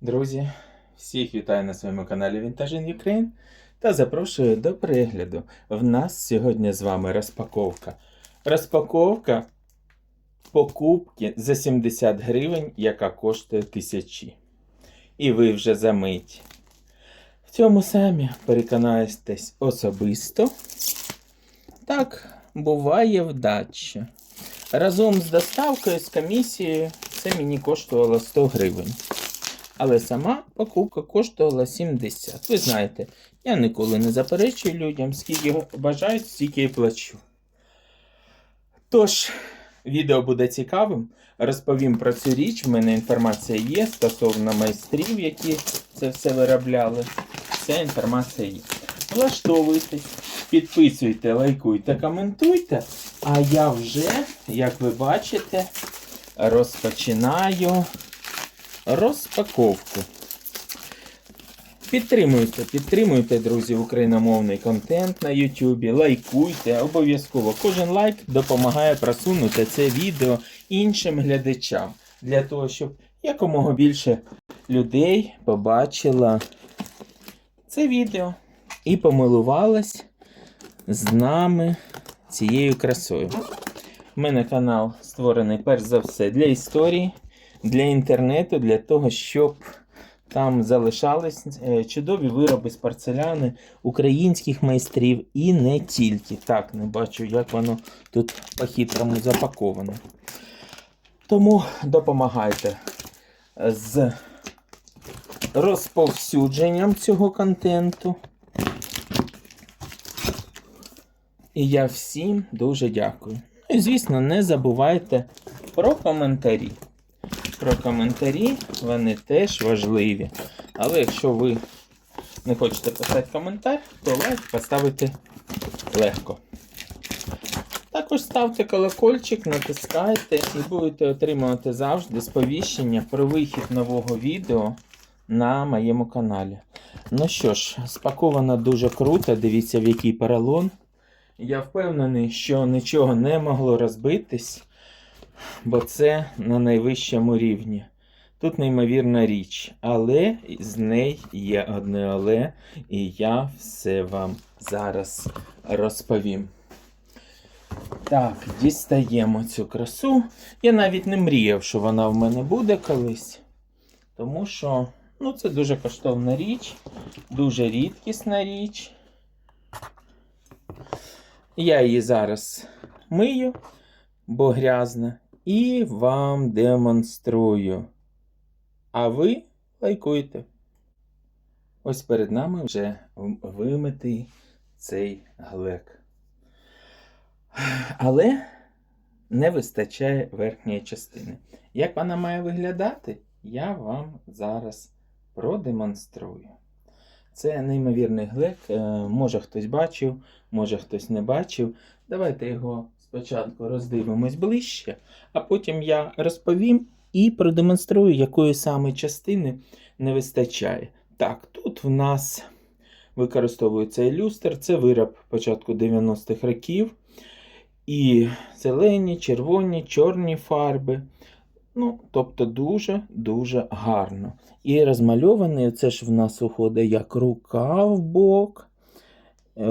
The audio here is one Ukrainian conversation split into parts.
Друзі, всіх вітаю на своєму каналі Vintage Ukraine та запрошую до перегляду. В нас сьогодні з вами розпаковка. Розпаковка покупки за 70 гривень, яка коштує тисячі. І ви вже за мить. В цьому самі переконаєтесь особисто. Так, буває вдача. Разом з доставкою, з комісією, це мені коштувало 100 гривень. Але сама покупка коштувала 70. Ви знаєте, я ніколи не заперечую людям, скільки бажають, стільки і плачу. Тож, відео буде цікавим. Розповім про цю річ. В мене інформація є стосовно майстрів, які це все виробляли. Ця інформація є. Влаштовуйтесь, підписуйте, лайкуйте, коментуйте. А я вже, як ви бачите, розпочинаю розпаковку. Підтримуйте, підтримуйте, друзі, україномовний контент на YouTube, лайкуйте, обов'язково. Кожен лайк допомагає просунути це відео іншим глядачам, для того, щоб якомога більше людей побачила це відео і помилувалась з нами цією красою. У мене канал створений перш за все для історії для інтернету, для того, щоб там залишались е, чудові вироби з порцеляни українських майстрів і не тільки. Так, не бачу, як воно тут по-хитрому запаковано. Тому допомагайте з розповсюдженням цього контенту. І я всім дуже дякую. Ну і, звісно, не забувайте про коментарі про коментарі, вони теж важливі. Але якщо ви не хочете писати коментар, то лайк поставити легко. Також ставте колокольчик, натискайте і будете отримувати завжди сповіщення про вихід нового відео на моєму каналі. Ну що ж, спаковано дуже круто, дивіться, в який поролон. Я впевнений, що нічого не могло розбитись бо це на найвищому рівні. Тут неймовірна річ, але з неї є одне але, і я все вам зараз розповім. Так, дістаємо цю красу. Я навіть не мріяв, що вона в мене буде колись. Тому що ну, це дуже коштовна річ, дуже рідкісна річ. Я її зараз мию, бо грязна і вам демонструю. А ви лайкуйте. Ось перед нами вже вимитий цей глек. Але не вистачає верхньої частини. Як вона має виглядати, я вам зараз продемонструю. Це неймовірний глек. Е, може хтось бачив, може хтось не бачив. Давайте його Спочатку роздивимось ближче, а потім я розповім і продемонструю, якої саме частини не вистачає. Так, тут в нас використовується ілюстр, це вироб початку 90-х років. І зелені, червоні, чорні фарби. Ну, Тобто дуже-дуже гарно. І розмальований, це ж в нас уходить як рука в бок, е,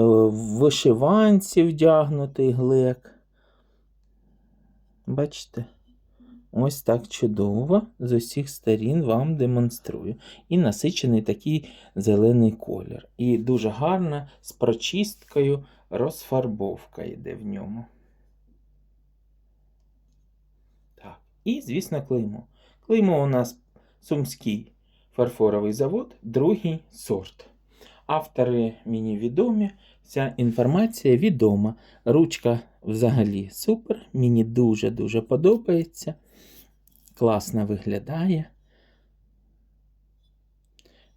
вишиванці вдягнутий глек. Бачите? Ось так чудово з усіх сторін вам демонструю. І насичений такий зелений колір. І дуже гарна з прочисткою розфарбовка йде в ньому. Так. І, звісно, клеймо. Клеймо у нас Сумський фарфоровий завод, другий сорт. Автори мені відомі, вся інформація відома. Ручка взагалі супер. Мені дуже-дуже подобається. Класно виглядає.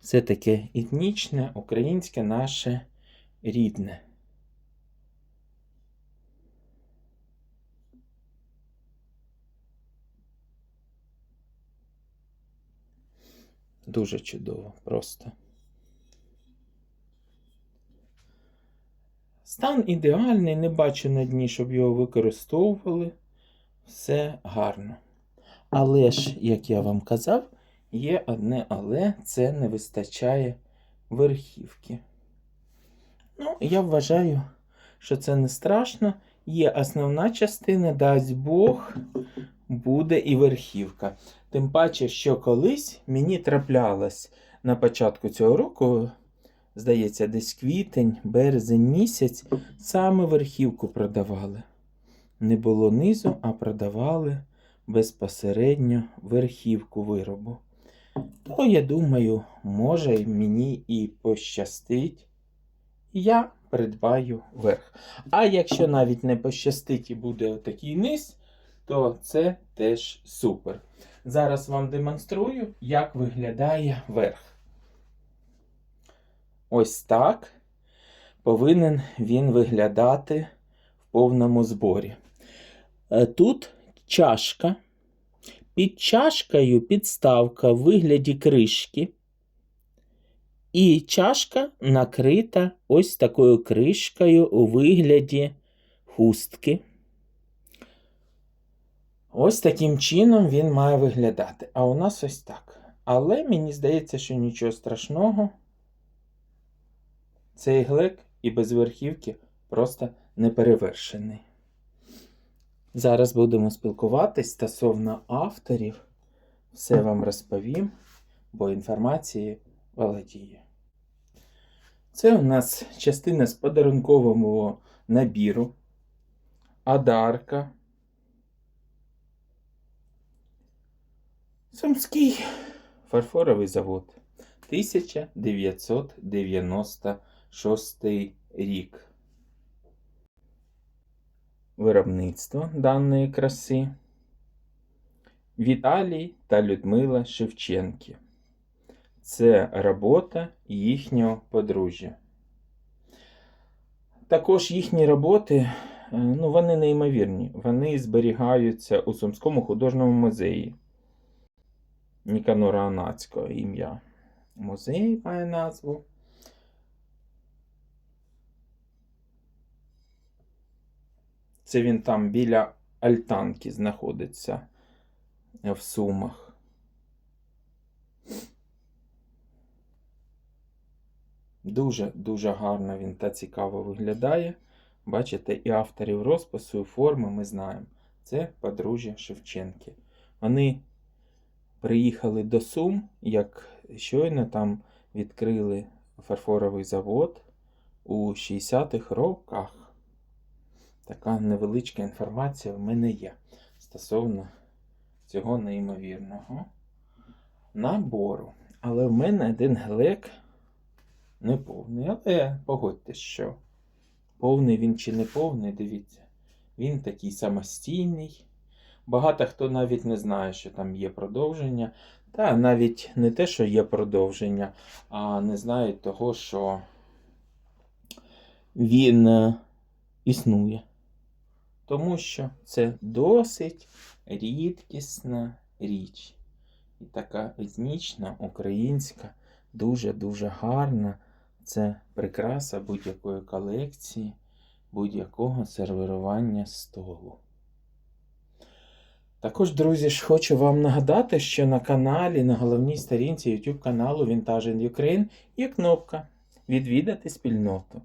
Все таке етнічне, українське наше рідне. Дуже чудово просто. Стан ідеальний, не бачу на дні, щоб його використовували. Все гарно. Але ж, як я вам казав, Є одне але це не вистачає верхівки. Ну, я вважаю, що це не страшно. Є основна частина, дасть Бог, буде і верхівка. Тим паче, що колись мені траплялось на початку цього року, здається, десь квітень, березень місяць, саме верхівку продавали. Не було низу, а продавали безпосередньо верхівку виробу. То, я думаю, може мені і пощастить. Я придбаю верх. А якщо навіть не пощастить і буде отакий низ, то це теж супер. Зараз вам демонструю, як виглядає верх. Ось так повинен він виглядати в повному зборі. Е, Тут чашка. Під чашкою підставка в вигляді кришки. І чашка накрита ось такою кришкою у вигляді хустки. Ось таким чином він має виглядати. А у нас ось так. Але мені здається, що нічого страшного. Цей глек і без верхівки просто неперевершений. Зараз будемо спілкуватись стосовно авторів. Все вам розповім, бо інформації володіє. Це у нас частина з подарункового набіру. Адарка. Сумський фарфоровий завод. 1996 рік. Виробництво даної краси Віталій та Людмила Шевченки. Це робота їхнього подружжя. Також їхні роботи, е, ну, вони неймовірні. Вони зберігаються у Сумському художньому музеї Ніканора Анацького ім'я. Музей має назву. Це він там біля Альтанки знаходиться в Сумах. Дуже-дуже гарно він та цікаво виглядає. Бачите, і авторів розпису, і форми ми знаємо. Це подружжя Шевченки. Вони приїхали до Сум, як щойно там відкрили фарфоровий завод у 60-х роках. Така невеличка інформація в мене є стосовно цього неймовірного набору. Але в мене один глек не повний. Але погодьтесь, що повний він чи не повний, дивіться, він такий самостійний. Багато хто навіть не знає, що там є продовження. Та навіть не те, що є продовження, а не знають того, що він е, існує. Тому що це досить рідкісна річ. І така етнічна, українська, дуже-дуже гарна. Це прикраса будь-якої колекції, будь-якого сервірування столу. Також, друзі, ж хочу вам нагадати, що на каналі, на головній сторінці YouTube каналу Vintage in Ukraine є кнопка Відвідати спільноту.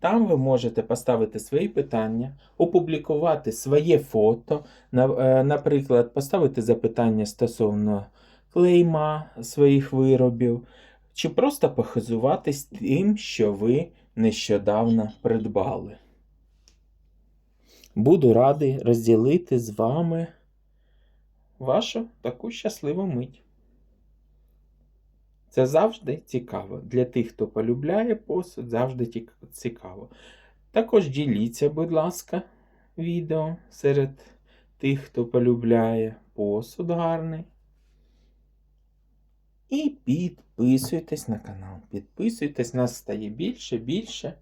Там ви можете поставити свої питання, опублікувати своє фото, е, наприклад, поставити запитання стосовно клейма своїх виробів, чи просто похизуватись тим, що ви нещодавно придбали. Буду радий розділити з вами вашу таку щасливу мить. Це завжди цікаво. Для тих, хто полюбляє посуд, завжди цікаво. Також діліться, будь ласка, відео серед тих, хто полюбляє посуд гарний. І підписуйтесь на канал. Підписуйтесь, нас стає більше, більше.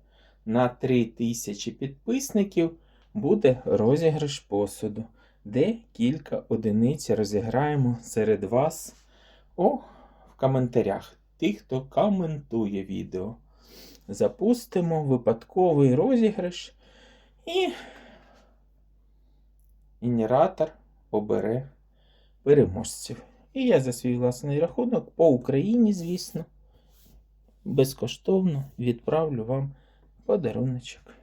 На 3000 підписників буде розіграш посуду, де кілька одиниць розіграємо серед вас о, коментарях. Тих, хто коментує відео. Запустимо випадковий розіграш і генератор обере переможців. І я за свій власний рахунок по Україні, звісно, безкоштовно відправлю вам подаруночок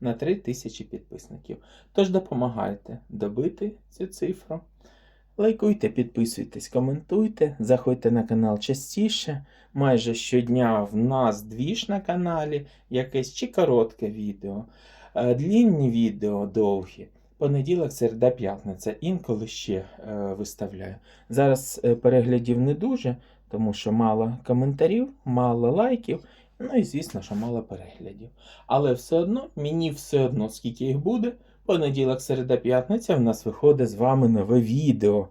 на 3 тисячі підписників. Тож допомагайте добити цю цифру. Лайкуйте, підписуйтесь, коментуйте, заходьте на канал частіше. Майже щодня в нас двіж на каналі, якесь чи коротке відео, е, длінні відео довгі. Понеділок, середа, п'ятниця. Інколи ще е, виставляю. Зараз е, переглядів не дуже, тому що мало коментарів, мало лайків, ну і звісно, що мало переглядів. Але все одно, мені все одно, скільки їх буде. Понеділок, середа, п'ятниця в нас виходить з вами нове відео.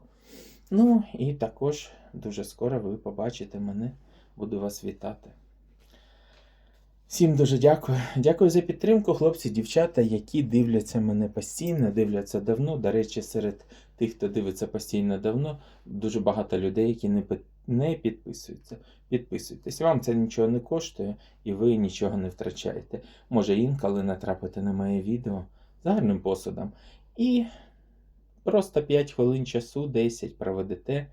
Ну і також дуже скоро ви побачите мене. Буду вас вітати. Всім дуже дякую. Дякую за підтримку, хлопці, дівчата, які дивляться мене постійно, дивляться давно. До речі, серед тих, хто дивиться постійно давно, дуже багато людей, які не, не підписуються. Підписуйтесь. Вам це нічого не коштує і ви нічого не втрачаєте. Може інколи натрапити на моє відео з гарним посудом. І просто 5 хвилин часу, 10 проведете,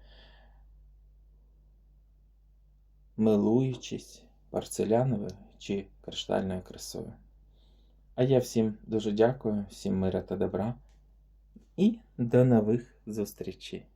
милуючись порцеляновою чи криштальною красою. А я всім дуже дякую, всім мира та добра і до нових зустрічей.